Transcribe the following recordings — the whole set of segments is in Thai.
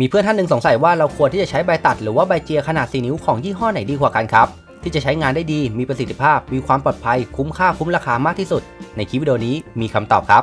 มีเพื่อนท่านหนึ่งสงสัยว่าเราควรที่จะใช้ใบตัดหรือว่าใบเจียขนาด 4 นิ้วของยี่ห้อไหนดีกว่ากันครับ ที่จะใช้งานได้ดี มีประสิทธิภาพ มีความปลอดภัย คุ้มค่าคุ้มราคามากที่สุด ในคลิปวิดีโอนี้มีคำตอบครับ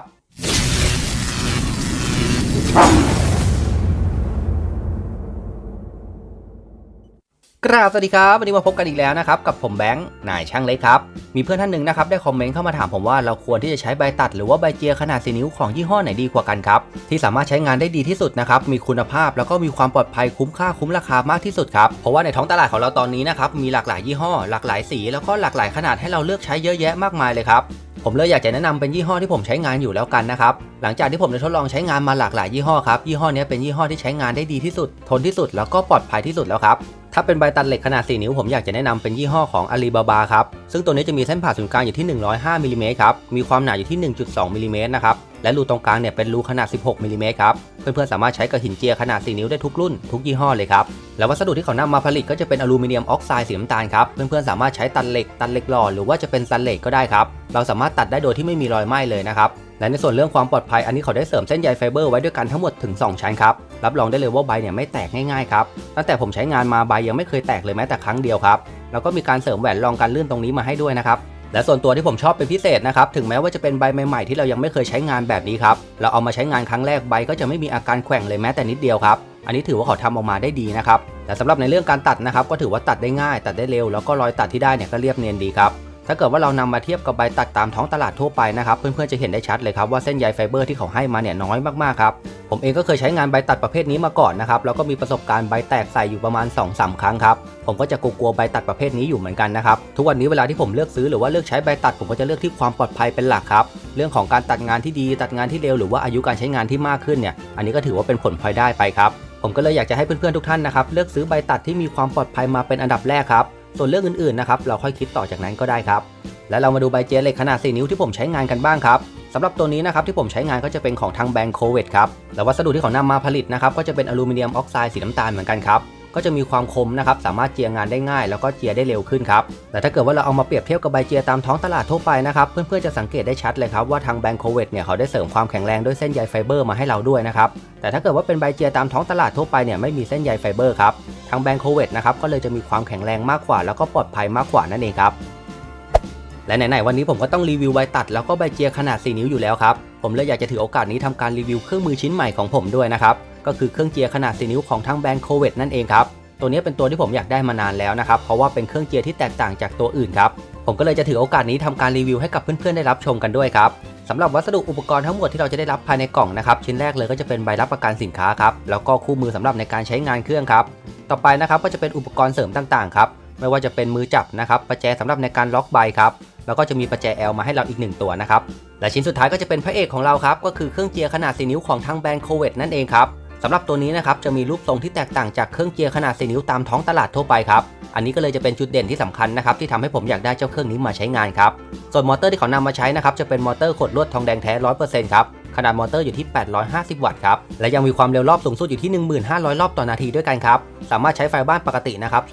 กราบสวัสดีครับวันนี้มาพบกันอีกแล้วนะครับกับผมแบงค์นายช่างเล็กครับ มีเพื่อนท่านหนึ่งนะครับได้คอมเมนต์เข้ามาถามผมว่าเราควรที่จะใช้ใบตัดหรือว่าใบเจียขนาด4นิ้วของยี่ห้อไหนดีกว่ากันครับ ที่สามารถใช้งานได้ดีที่สุดนะครับมีคุณภาพแล้วก็มีความปลอดภัยคุ้มค่าคุ้มราคามากที่สุดครับเพราะว่าในท้องตลาดของเราตอนนี้นะครับมีหลากหลายยี่ห้อ หลากหลายสี แล้วก็หลากหลายขนาดให้เราเลือกใช้เยอะแยะมากมายเลยครับผมเลยอยากจะแนะนำเป็นยี่ห้อที่ผมใช้งานอยู่แล้วกันนะครับ หลังจากที่ผมได้ทดลองใช้งานมาหลากหลายยี่ห้อครับ ยี่ห้อนี้เป็นยี่ห้อที่ใช้งานได้ดีที่สุด ทนที่สุดแล้วก็ปลอดภัยที่สุดแล้วครับ ถ้าเป็นใบตัดเหล็กขนาด 4 นิ้วผมอยากจะแนะนำเป็นยี่ห้อของ Alibaba ครับ ซึ่งตัวนี้จะมีเส้นผ่าศูนย์กลางอยู่ที่ 105มิลลิเมตรครับ มีความหนาอยู่ที่ 1.2มิลลิเมตรนะครับ และรูตรงกลางเนี่ยเป็นรูขนาด 16มิลลิเมตรครับ เพื่อนๆสามารถใช้กับหินเจียขนาด 4 นิ้วได้ทุกรุ่น ทุกยี่ห้อเลยครับ แล้ววัสดุที่เขานำมาผลิตก็จะเป็นอลูมิเนียมออกไซด์สีน้ำตาลครับ เพื่อนๆสามารถใช้ตัดเหล็ก ตัดเหล็กหล่อหรือว่าจะเป็นซันเหล็กก็ได้ครับ เราสามารถตัดได้โดยที่ไม่มีรอยไหม้เลยนะครับ และในส่วนเรื่องความปลอดภัยอันนี้เขาได้เสริมเส้นใยไฟเบอร์ไว้ด้วยกันทั้งหมดถึง 2 ชั้นครับ รับรองได้เลยว่าใบเนี่ยไม่แตกง่ายๆครับ ตั้งแต่ผมใช้งานมาใบยังไม่เคยแตกเลยแม้แต่ครั้งเดียวครับ แล้วก็มีการเสริมแหวนรองกันลื่นตรงนี้มาให้ด้วยนะครับ และส่วนตัวที่ผมชอบเป็นพิเศษนะครับ ถึงแม้ว่าจะเป็นใบใหม่ๆที่เรายังไม่เคยใช้งานแบบนี้ครับ เราเอามาใช้งานครั้งแรกใบก็จะไม่มีอาการแขว่งเลยแม้แต่นิดเดียวครับ อันนี้ถือว่าเขาทำออกมาได้ดีนะครับ แต่สำหรับในเรื่องการตัดนะครับก็ถือว่าตัดได้ง่าย ตัดได้เร็วแล้วก็รอยตัดที่ได้เนี่ยก็เรียบเนียนดีครับ ถ้าเกิดว่าเรานำมาเทียบกับใบตัดตามท้องตลาดทั่วไปนะครับเพื่อนๆจะเห็นได้ชัดเลยครับว่าเส้นใยไฟเบอร์ที่เขาให้มาเนี่ยน้อยมากๆครับผมเองก็เคยใช้งานใบตัดประเภทนี้มาก่อนนะครับแล้วก็มีประสบการณ์ใบแตกใส่อยู่ประมาณ2-3ครั้งครับผมก็จะกลัวๆใบตัดประเภทนี้อยู่เหมือนกันนะครับทุกวันนี้เวลาที่ผมเลือกซื้อหรือว่าเลือกใช้ใบตัดผมก็จะเลือกที่ความปลอดภัยเป็นหลักครับเรื่องของการตัดงานที่ดีตัดงานที่เร็วหรือว่าอายุการใช้งานที่มากขึ้นเนี่ยอันนี้ก็ถือว่าเป็นผลพลอยได้ไปครับผมก็เลยอยากจะให้เพื่อนๆทุกท่านนะครับเลือกซื้อใบตัดที่มีความปลอดภัยมาเป็นอันดับแรกครับ ส่วนเรื่องอื่นๆนะครับเราค่อยคิดต่อจากนั้นก็ได้ครับและเรามาดูใบเจลเหล็กขนาด 4 นิ้วที่ผมใช้งานกันบ้างครับสำหรับตัวนี้นะครับที่ผมใช้งานก็จะเป็นของทางแบรนด์โคเวตครับและวัสดุที่เขานำมาผลิตนะครับก็จะเป็นอลูมิเนียมออกไซด์สีน้ำตาลเหมือนกันครับ ก็จะมีความคมนะครับสามารถเจียงานได้ง่าย แล้วก็เจียได้เร็วขึ้นครับแต่ถ้าเกิดว่าเราเอามาเปรียบเทียบกับใบเจียตามท้องตลาดทั่วไปนะครับเพื่อนๆจะสังเกตได้ชัดเลยครับว่าทางแบรนด์โคเวตเนี่ยเขาได้เสริมความแข็งแรงด้วยเส้นใยไฟเบอร์มาให้เราด้วยนะครับแต่ถ้าเกิดว่าเป็นใบเจียตามท้องตลาดทั่วไปเนี่ยไม่มีเส้นใยไฟเบอร์ครับทางแบรนด์โคเวตนะครับก็เลยจะมีความแข็งแรงมากกว่า แล้วก็ปลอดภัยมากกว่านั่นเองครับและไหนๆวันนี้ผมก็ต้องรีวิวใบตัดแล้วก็ใบเจียขนาด 4 นิ้วอยู่แล้วครับผมเลยอยากจะถือโอกาสนี้ทำการรีวิวเครื่องมือชิ้นใหม่ของผมด้วยนะครับ ก็คือเครื่องเจียขนาด 4 นิ้วของทางแบรนด์โคเวตนั่นเองครับ ตัวนี้เป็นตัวที่ผมอยากได้มานานแล้วนะครับ เพราะว่าเป็นเครื่องเจียที่แตกต่างจากตัวอื่นครับ ผมก็เลยจะถือโอกาสนี้ทำการรีวิวให้กับเพื่อนๆได้รับชมกันด้วยครับสำหรับวัสดุอุปกรณ์ทั้งหมดที่เราจะได้รับภายในกล่องนะครับ ชิ้นแรกเลยก็จะเป็นใบรับประกันสินค้าครับ แล้วก็คู่มือสำหรับในการใช้งานเครื่องครับ ต่อไปนะครับก็จะเป็นอุปกรณ์เสริมต่างๆครับ ไม่ว่าจะเป็นมือจับนะครับ ประแจสำหรับในการล็อกใบครับ แล้วก็จะมีประแจ L มาให้เราอีก1ตัวนะครับ และชิ้นสุดท้ายก็จะเป็นพระเอกของเราครับ ก็คือเครื่องเจียขนาด 4 นิ้วของทางแบรนด์โคเวตนั่นเองครับ สำหรับตัวนี้นะครับจะมีรูปทรงที่แตกต่างจากเครื่องเจียขนาด 4 นิ้วตามท้องตลาดทั่วไปครับ อันนี้ก็เลยจะเป็นจุดเด่นที่สำคัญนะครับที่ทำให้ผมอยากได้เจ้าเครื่องนี้มาใช้งานครับ ส่วนมอเตอร์ที่เขานำมาใช้นะครับจะเป็นมอเตอร์ขดลวดทองแดงแท้100%ครับ ขนาดมอเตอร์อยู่ที่ 850 วัตต์ครับ และยังมีความเร็วรอบสูงสุดอยู่ที่ 1500 รอบต่อนาทีด้วยกันครับ สามารถใช้ไฟบ้านปกตินะครับ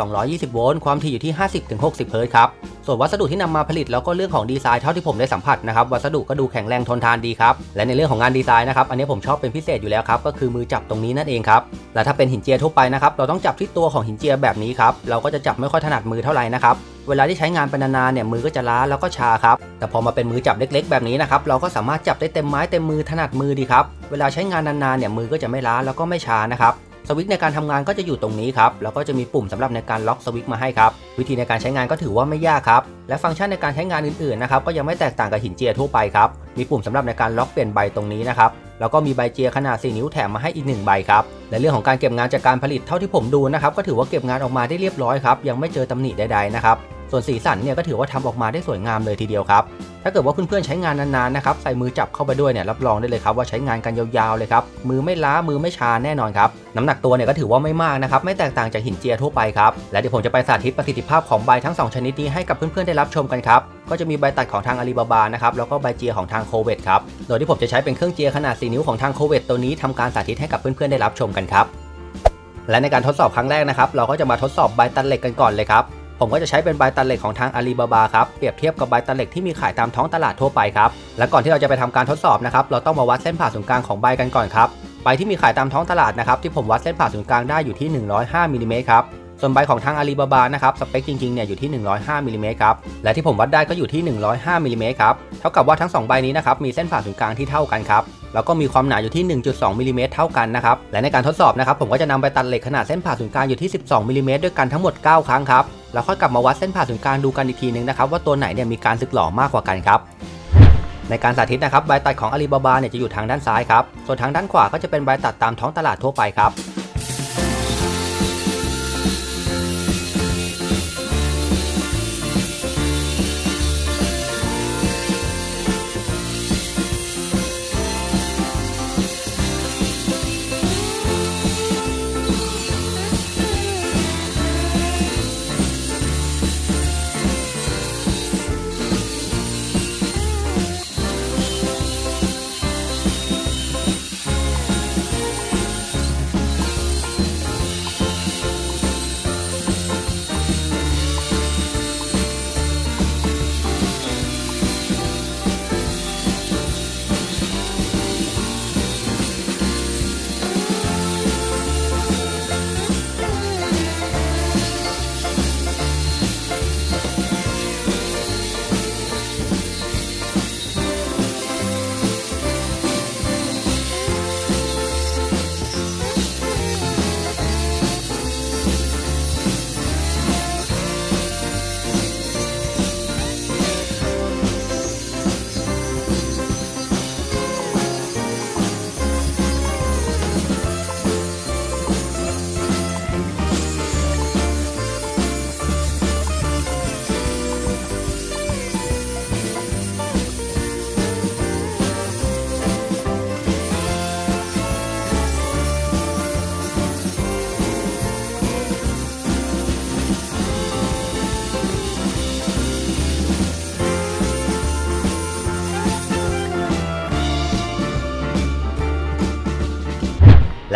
220 โวลต์ ความถี่อยู่ที่ 50-60 เฮิรตซ์ครับ ส่วนวัสดุที่นำมาผลิตแล้วก็เรื่องของดีไซน์เท่าที่ผมได้สัมผัสนะครับ วัสดุก็ดูแข็งแรงทนทานดีครับ และในเรื่องของงานดีไซน์นะครับ อันนี้ผมชอบเป็นพิเศษอยู่แล้วครับ ก็คือมือจับตรงนี้นั่นเองครับ และถ้าเป็นหินเจียทั่วไปนะครับ เราต้องจับที่ตัวของหินเจียแบบนี้ครับ เราก็จะจับไม่ค่อยถนัดมือเท่าไหร่นะครับ เวลาที่ใช้งานไปนานๆเนี่ยมือก็จะล้าแล้วก็ชาครับ แต่พอมาเป็นมือจับเล็ก ๆ แบบนี้นะครับเราก็สามารถจับได้เต็มไม้เต็มมือถนัดมือดีครับ เวลาใช้งานนานๆเนี่ยมือก็จะไม่ล้าแล้วก็ไม่ชานะครับสวิตช์ในการทำงานก็จะอยู่ตรงนี้ครับ แล้วก็จะมีปุ่มสำหรับในการล็อกสวิตช์มาให้ครับ วิธีในการใช้งานก็ถือว่าไม่ยากครับ และฟังก์ชันในการใช้งานอื่นๆนะครับก็ยังไม่แตกต่างกับหินเจียทั่วไปครับ มีปุ่มสำหรับในการล็อกเปลี่ยนใบตรงนี้นะครับ แล้วก็มีใบเจียขนาด 4 นิ้วแถมมาให้อีก 1 ใบครับและเรื่องของการเก็บงานจากการผลิตเท่าที่ผมดูนะครับก็ถือว่าเก็บงานออกมาได้เรียบร้อยครับ ยังไม่เจอตำหนิใดๆนะครับ ส่วนสีสันเนี่ยก็ถือว่าทำออกมาได้สวยงามเลยทีเดียวครับ ถ้าเกิดว่าเพื่อนๆใช้งานนานๆนะครับใส่มือจับเข้าไปด้วยเนี่ยรับรองได้เลยครับว่าใช้งานกันยาวๆเลยครับมือไม่ล้ามือไม่ชาแน่นอนครับน้ำหนักตัวเนี่ยก็ถือว่าไม่มากนะครับไม่แตกต่างจากหินเจียทั่วไปครับและเดี๋ยวผมจะไปสาธิตประสิทธิภาพของใบทั้ง 2 ชนิดนี้ให้กับเพื่อนๆได้รับชมกันครับก็จะมีใบตัดของทางอาลีบาบานะครับแล้วก็ใบเจียของทางโคเวตครับโดยที่ผมจะใช้เป็นเครื่องเจียขนาด 4 นิ้วของทางโคเวตตัวนี้ทำการสาธิตให้กับเพื่อนๆได้รับชมกันครับและในการทดสอบครั้งแรกนะครับเราก็จะมาทดสอบใบตัดเหล็กกันก่อนเลยครับ ผมก็จะใช้เป็นใบตัดเหล็กของทางอาลีบาบาครับ เปรียบเทียบกับใบตัดเหล็กที่มีขายตามท้องตลาดทั่วไปครับ และก่อนที่เราจะไปทำการทดสอบนะครับ เราต้องมาวัดเส้นผ่าศูนย์กลางของใบกันก่อนครับ ใบที่มีขายตามท้องตลาดนะครับที่ผมวัดเส้นผ่าศูนย์กลางได้อยู่ที่ 105มิลลิเมตรครับ ส่วนใบของทางอาลีบาบานะครับสเปคจริงๆเนี่ยอยู่ที่ 105มิลลิเมตรครับและที่ผมวัดได้ก็อยู่ที่ 105มิลลิเมตรครับเท่ากับว่าทั้ง 2 ใบนี้นะครับมีเส้นผ่าศูนย์กลางที่เท่ากันครับแล้วก็มีความหนาอยู่ที่ 1.2มิลลิเมตรเท่ากันนะครับและในการทดสอบนะครับผมก็จะนำไปตัดเหล็กขนาดเส้นผ่าศูนย์กลางอยู่ที่ 12มิลลิเมตรด้วยกันทั้งหมด 9 ครั้งครับแล้วค่อยกลับมาวัดเส้นผ่าศูนย์กลางดูกันอีกทีนึงนะครับว่าตัวไหนเนี่ยมีการสึกหลอมากกว่ากันครับในการสาธิตนะครับใบตัดของอาลีบาบาเนี่ยจะอยู่ทางด้านซ้ายครับส่วนทางด้านขวาก็จะเป็นใบตัดตามท้องตลาดทั่วไปครับ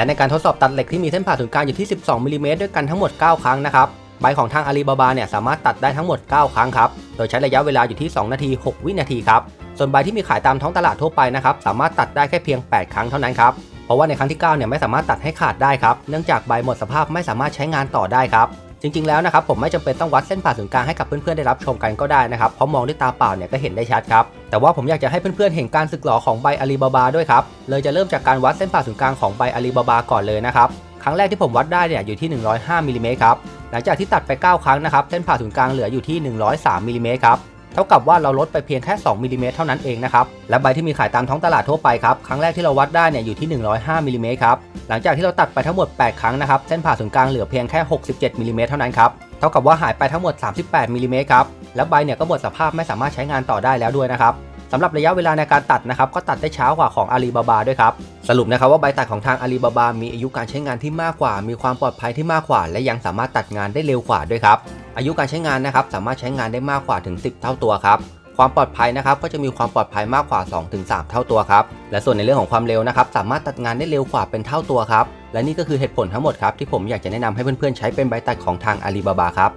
และในการทดสอบตัดเหล็กที่มีเส้นผ่าศูนย์กลางอยู่ที่ 12มิลลิเมตรด้วยกันทั้งหมด 9 ครั้งนะครับใบของทางอาลีบาบาเนี่ยสามารถตัดได้ทั้งหมด 9 ครั้งครับ โดยใช้ระยะเวลาอยู่ที่ 2 นาที 6 วินาทีครับ ส่วนใบที่มีขายตามท้องตลาดทั่วไปนะครับสามารถตัดได้แค่เพียง 8 ครั้งเท่านั้นครับ เพราะว่าในครั้งที่ 9 เนี่ยไม่สามารถตัดให้ขาดได้ครับ เนื่องจากใบหมดสภาพไม่สามารถใช้งานต่อได้ครับ จริงๆแล้วนะครับผมไม่จำเป็นต้องวัดเส้นผ่าศูนย์กลางให้กับเพื่อนๆได้รับชมกันก็ได้นะครับเพราะมองด้วยตาเปล่าเนี่ยก็เห็นได้ชัดครับแต่ว่าผมอยากจะให้เพื่อนๆเห็นการสึกหรอของใบอาลีบาบาด้วยครับเลยจะเริ่มจากการวัดเส้นผ่าศูนย์กลางของใบอาลีบาบาก่อนเลยนะครับครั้งแรกที่ผมวัดได้เนี่ยอยู่ที่ 105มิลลิเมตรครับหลังจากที่ตัดไป 9 ครั้งนะครับเส้นผ่าศูนย์กลางเหลืออยู่ที่ 103มิลลิเมตรครับ เท่ากับว่าเราลดไปเพียงแค่ 2มิลลิเมตรเท่านั้นเองนะครับ และใบที่มีขายตามท้องตลาดทั่วไปครับ ครั้งแรกที่เราวัดได้เนี่ยอยู่ที่ 105มิลลิเมตรครับ หลังจากที่เราตัดไปทั้งหมด 8 ครั้งนะครับ เส้นผ่าศูนย์กลางเหลือเพียงแค่ 67มิลลิเมตรเท่านั้นครับ เท่ากับว่าหายไปทั้งหมด 38มิลลิเมตรครับ และใบเนี่ยก็หมดสภาพไม่สามารถใช้งานต่อได้แล้วด้วยนะครับ สำหรับระยะเวลาในการตัดนะครับก็ตัดได้ช้ากว่าของอาลีบาบาด้วยครับสรุปนะครับว่าใบตัดของทางอาลีบาบามีอายุการใช้งานที่มากกว่า มีความปลอดภัยที่มากกว่า และยังสามารถตัดงานได้เร็วกว่าด้วยครับอายุการใช้งานนะครับสามารถใช้งานได้มากกว่าถึง 10 เท่าตัวครับความปลอดภัยนะครับก็จะมีความปลอดภัยมากกว่า 2-3 เท่าตัวครับและส่วนในเรื่องของความเร็วนะครับสามารถตัดงานได้เร็วกว่าเป็นเท่าตัวครับและนี่ก็คือเหตุผลทั้งหมดครับที่ผมอยากจะแนะนำให้เพื่อนๆใช้เป็นใบตัดของทางอาลีบาบาครับ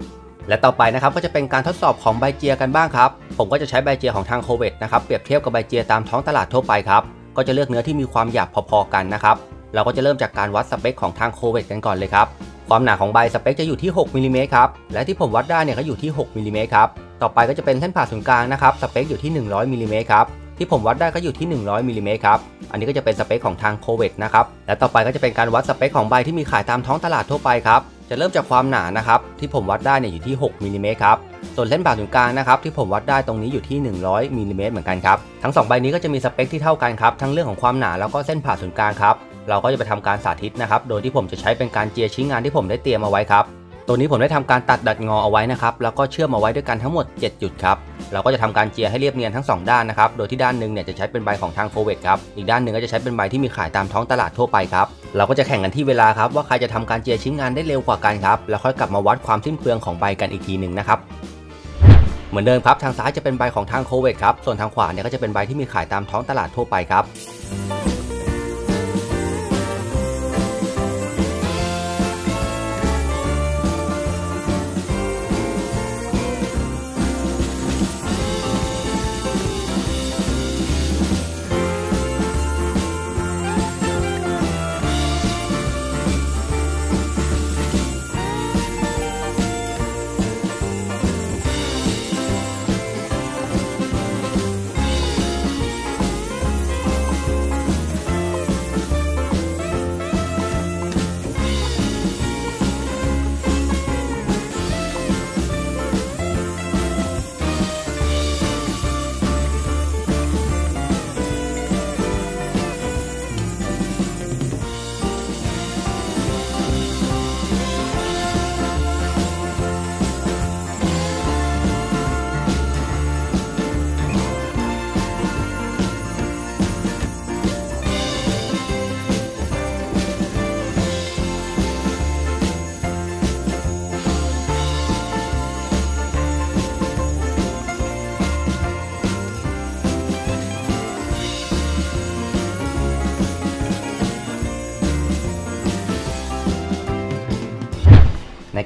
และต่อไปนะครับก็จะเป็นการทดสอบของใบเจียกันบ้างครับ ผมก็จะใช้ใบเจียของทางโคเวตนะครับเปรียบเทียบกับใบเจียตามท้องตลาดทั่วไปครับ ก็จะเลือกเนื้อที่มีความหยาบพอๆกันนะครับ เราก็จะเริ่มจากการวัดสเปคของทางโคเวตกันก่อนเลยครับความหนาของใบสเปคจะอยู่ที่ 6มิลลิเมตรครับ และที่ผมวัดได้เนี่ยก็อยู่ที่ 6มิลลิเมตรครับ ต่อไปก็จะเป็นเส้นผ่าศูนย์กลางนะครับ สเปคอยู่ที่ 100มิลลิเมตรครับ ที่ผมวัดได้ก็อยู่ที่ 100มิลลิเมตรครับ อันนี้ก็จะเป็นสเปคของทางโคเวตนะครับ และต่อไปก็จะเป็นการวัดสเปคของใบที่มีขายตามท้องตลาดทั่วไปครับ จะเริ่มจากความหนานะครับที่ผมวัดได้เนี่ยอยู่ที่6มิลลิเมตรครับส่วนเส้นผ่าศูนย์กลางนะครับที่ผมวัดได้ตรงนี้อยู่ที่ 100มิลลิเมตรเหมือนกันครับทั้ง 2 ใบนี้ก็จะมีสเปคที่เท่ากันครับทั้งเรื่องของความหนาแล้วก็เส้นผ่าศูนย์กลางครับเราก็จะไปทำการสาธิตนะครับโดยที่ผมจะใช้เป็นการเจียชิ้นงานที่ผมได้เตรียมเอาไว้ครับ ตัวนี้ผมได้ทำการตัดดัดงอเอาไว้นะครับ แล้วก็เชื่อมเอาไว้ด้วยกันทั้งหมด 7 จุดครับ เราก็จะทำการเจียให้เรียบเนียนทั้ง 2 ด้านนะครับ โดยที่ด้านหนึ่งเนี่ยจะใช้เป็นใบของทางโฟเวตครับ อีกด้านหนึ่งก็จะใช้เป็นใบที่มีขายตามท้องตลาดทั่วไปครับ เราก็จะแข่งกันที่เวลาครับว่าใครจะทำการเจียชิ้นงานได้เร็วกว่ากันครับ แล้วค่อยกลับมาวัดความสิ้นเปลืองของใบกันอีกทีหนึ่งนะครับเหมือนเดิมครับ ทางซ้ายจะเป็นใบของทางโคเวตครับ ส่วนทางขวาเนี่ยก็จะเป็นใบที่มีขายตามท้องตลาดทั่วไปครับ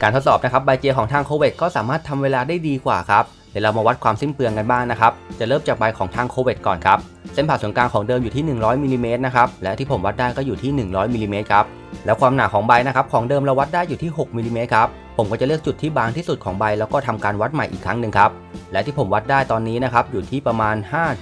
การทดสอบนะครับใบเจียของทางโคเวตก็สามารถทำเวลาได้ดีกว่าครับเดี๋ยวเรามาวัดความสิ้นเปลืองกันบ้างนะครับ จะเริ่มจากใบของทางโคเวตก่อนครับ เส้นผ่าศูนย์กลางของเดิมอยู่ที่ 100มิลลิเมตรนะครับ และที่ผมวัดได้ก็อยู่ที่ 100มิลลิเมตรครับ แล้วความหนาของใบนะครับของเดิมเราวัดได้อยู่ที่6มิลลิเมตรครับ ผมก็จะเลือกจุดที่บางที่สุดของใบแล้วก็ทำการวัดใหม่อีกครั้งหนึ่งครับ และที่ผมวัดได้ตอนนี้นะครับอยู่ที่ประมาณ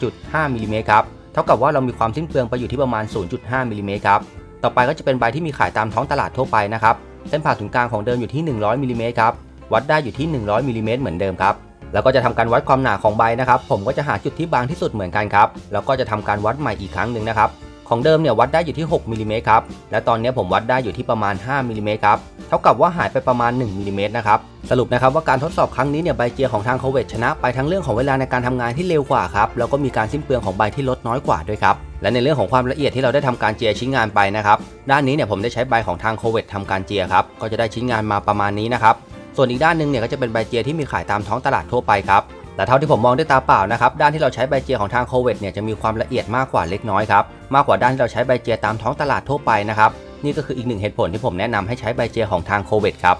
5.5มิลลิเมตรครับ เท่ากับว่าเรามีความสิ้นเปลืองไปอยู่ที่ประมาณ 0.5มิลิเมตรครับ ต่อไปก็จะเป็นใบที่มีขายตามท้องตลาดทั่วไปนะครับ เส้นผ่าศูนย์กลางของเดิมอยู่ที่ 100มิลลิเมตรครับ วัดได้อยู่ที่ 100มิลลิเมตรเหมือนเดิมครับ แล้วก็จะทำการวัดความหนาของใบนะครับ ผมก็จะหาจุดที่บางที่สุดเหมือนกันครับ แล้วก็จะทำการวัดใหม่อีกครั้งหนึ่งนะครับ ของเดิมเนี่ยวัดได้อยู่ที่ 6มิลลิเมตรครับ และตอนนี้ผมวัดได้อยู่ที่ประมาณ 5มิลลิเมตรครับ เท่ากับว่าหายไปประมาณ1มิลลิเมตรนะครับ สรุปนะครับว่าการทดสอบครั้งนี้เนี่ยใบเจียของทางโคเวตชนะไปทั้งเรื่องของเวลาในการทำงานที่เร็วกว่าครับ แล้วก็มีการสิ้นเปลืองของใบที่ลดน้อยกว่าด้วยครับ และในเรื่องของความละเอียดที่เราได้ทำการเจียชิ้นงานไปนะครับ ด้านนี้เนี่ยผมได้ใช้ใบของทางโคเวตทำการเจียครับ ก็จะได้ชิ้นงานมาประมาณนี้นะครับ ส่วนอีกด้านหนึ่งเนี่ยก็จะเป็นใบเจียที่มีขายตามท้องตลาดทั่วไปครับ แต่เท่าที่ผมมองด้วยตาเปล่านะครับด้านที่เราใช้ใบเจียของทางโคเวตเนี่ยจะมีความละเอียดมากกว่าเล็กน้อยครับมากกว่าด้านที่เราใช้ใบเจียตามท้องตลาดทั่วไปนะครับนี่ก็คืออีกหนึ่งเหตุผลที่ผมแนะนำให้ใช้ใบเจียของทางโคเวตครับ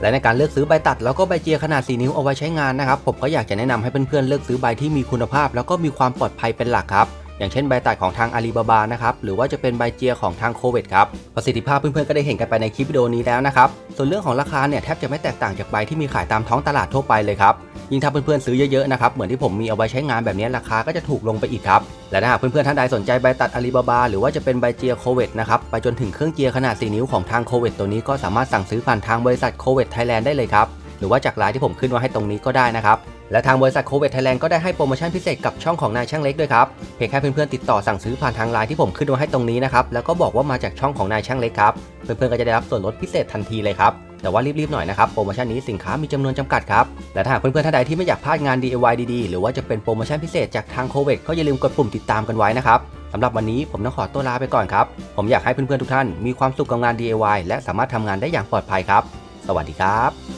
และในการเลือกซื้อใบตัดแล้วก็ใบเจียขนาด 4 นิ้วเอาไว้ใช้งานนะครับผมก็อยากจะแนะนำให้เพื่อนๆเลือกซื้อใบที่มีคุณภาพ แล้วก็มีความปลอดภัยเป็นหลักครับ อย่างเช่นใบตัดของทางอาลีบาบานะครับหรือว่าจะเป็นใบเจียของทางโคเวตครับประสิทธิภาพเพื่อนๆก็ได้เห็นกันไปในคลิปวิดีโอนี้แล้วนะครับส่วนเรื่องของราคาเนี่ยแทบจะไม่แตกต่างจากใบที่มีขายตามท้องตลาดทั่วไปเลยครับยิ่งถ้าเพื่อนๆซื้อเยอะๆนะครับเหมือนที่ผมมีเอาไว้ใช้งานแบบนี้ราคาก็จะถูกลงไปอีกครับและถ้าหากเพื่อนๆท่านใดสนใจใบตัดอาลีบาบาหรือว่าจะเป็นใบเจียโคเวตนะครับไปจนถึงเครื่องเจียขนาด 4 นิ้วของทางโคเวตตัวนี้ก็สามารถสั่งซื้อผ่านทางบริษัทโคเวตไทยแลนด์ได้เลยครับ หรือว่าจากไลน์ที่ผมขึ้นไว้ให้ตรงนี้ก็ได้นะครับและทางบริษัทโคเวตไทยแลนด์ก็ได้ให้โปรโมชั่นพิเศษกับช่องของนายช่างเล็กด้วยครับเพียงแค่เพื่อนๆติดต่อสั่งซื้อผ่านทางไลน์ที่ผมขึ้นไว้ให้ตรงนี้นะครับแล้วก็บอกว่ามาจากช่องของนายช่างเล็กครับเพื่อนๆก็จะได้รับส่วนลดพิเศษทันทีเลยครับแต่ว่ารีบๆหน่อยนะครับโปรโมชั่นนี้สินค้ามีจำนวนจำกัดครับและถ้าเพื่อนๆท่านใดที่ไม่อยากพลาดงาน DIY ดีๆ หรือว่าจะเป็นโปรโมชั่นพิเศษจากทางโคเวตก็อย่าลืมกดปุ่มติดตามกันไว้นะครับสำหรับวันนี้ผมต้องขอตัวลาไปก่อนครับผมอยากให้เพื่อนๆทุกท่านมีความสุขกับงาน DIY และสามารถทำงานได้อย่างปลอดภัยครับ สวัสดีครับ